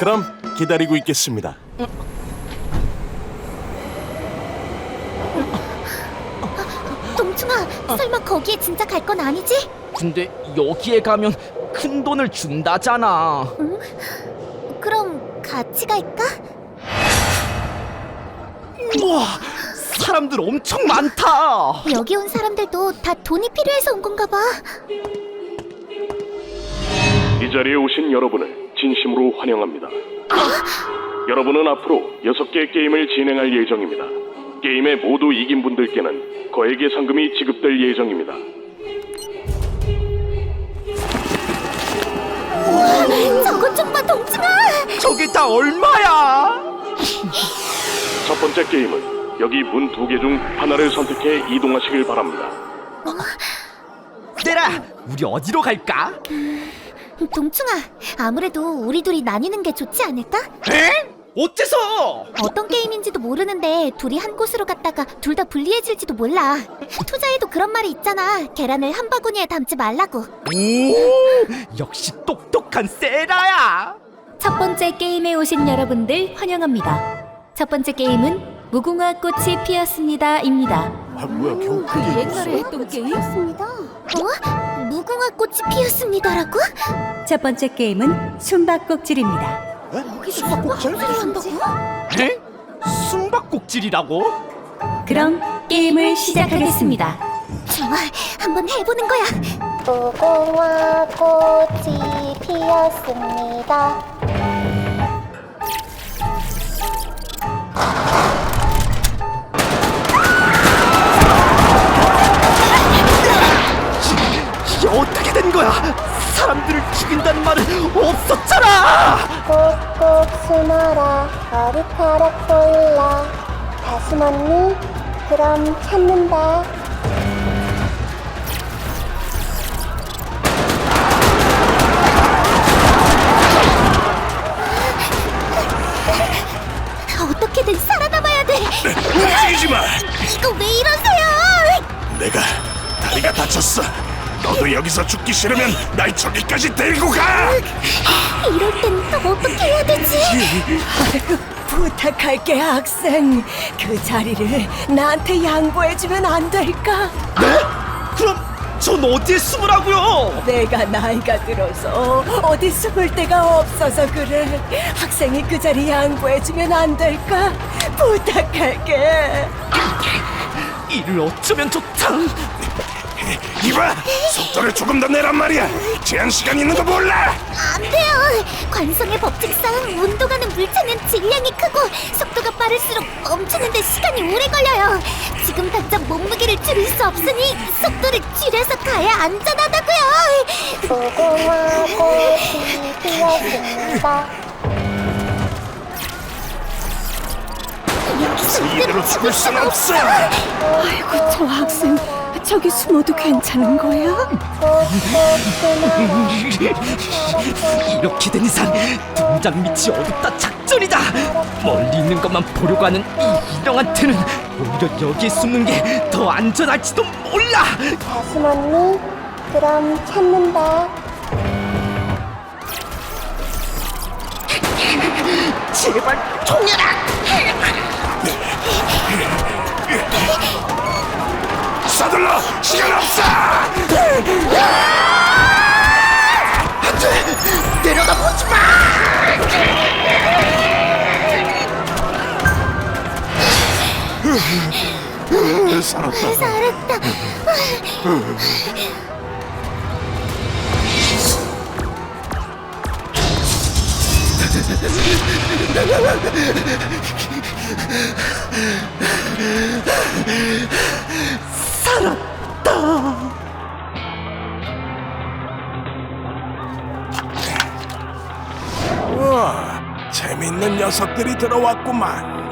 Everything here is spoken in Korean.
그럼 기다리고 있겠습니다. 동충아, 설마 거기에 진짜 갈 건 아니지? 근데 여기에 가면 큰 돈을 준다잖아. 그럼 같이 갈까? 우와, 사람들 엄청 많다. 여기 온 사람들도 다 돈이 필요해서 온 건가 봐. 이 자리에 오신 여러분을 진심으로 환영합니다. 여러분은 앞으로 여섯 개의 게임을 진행할 예정입니다. 게임에 모두 이긴 분들께는 거액의 상금이 지급될 예정입니다. 저것 좀 봐, 동충아! 저게 다 얼마야? 첫 번째 게임은 여기 문 두 개 중 하나를 선택해 이동하시길 바랍니다. 얘들아, 우리 어디로 갈까? 동충아, 아무래도 우리 둘이 나뉘는 게 좋지 않을까? 에? 어째서? 어떤 게임인지도 모르는데 둘이 한 곳으로 갔다가 둘 다 불리해질지도 몰라. 투자에도 그런 말이 있잖아. 계란을 한 바구니에 담지 말라고. 오, 역시 똑똑한 세라야. 첫 번째 게임에 오신 여러분들 환영합니다. 첫 번째 게임은 무궁화 꽃이 피었습니다입니다. 아 뭐야 겨우 그 옛날에 했던 게임? 어? 무궁화 꽃이 피었습니다라고? 첫 번째 게임은 숨바꼭질입니다. 여기서 수박꽃을 한다고? 에? 숨바꼭질이라고? 그럼 게임을 시작하겠습니다. 좋아, 한번 해보는 거야. 무궁화 꽃이 피었습니다. 죽인다는 말은 없었잖아. 꼭꼭 숨어라 머리카락 보일라 다시 언니 그럼 찾는다 어떻게든 살아남아야 돼. 움직이지 마. 이거 왜 이러세요? 내가 다리가 다쳤어. 너도 여기서 죽기 싫으면 날 저기까지 데리고 가. 이럴 땐 또 어떻게 해야 되지? 부탁할게 학생 그 자리를 나한테 양보해주면 안 될까? 그럼 전 어디에 숨으라고요? 내가 나이가 들어서 어디 숨을 데가 없어서 그래 학생이 그 자리 양보해주면 안 될까? 부탁할게 이를 어쩌면 좋다. 이봐, 속도를 조금 더 내란 말이야. 제한 시간 있는 거 몰라? 안 돼요. 관성의 법칙상 가는 물체는 질량이 크고 속도가 빠를수록 멈추는데 시간이 오래 걸려요. 지금 당장 몸무게를 줄일 수 없으니 속도를 줄여서 가야 안전하다고요. 무궁화 꽃이 피었습니다. 이대로 죽을 순 없어. 아이고 저 학생 저기 숨어도 괜찮은 거야? 이렇게 된 이상 등장 밑이 어둡다 작전이다. 멀리 있는 것만 보려고 하는 이 인형한테는 오히려 여기에 숨는 게 더 안전할지도 몰라. 다시 언니 그럼 찾는다 제발 통해라. 서둘러, 시간 없어. 내려다 보지 마. 살았다. 살았다. 재밌는 녀석들이 들어왔구만.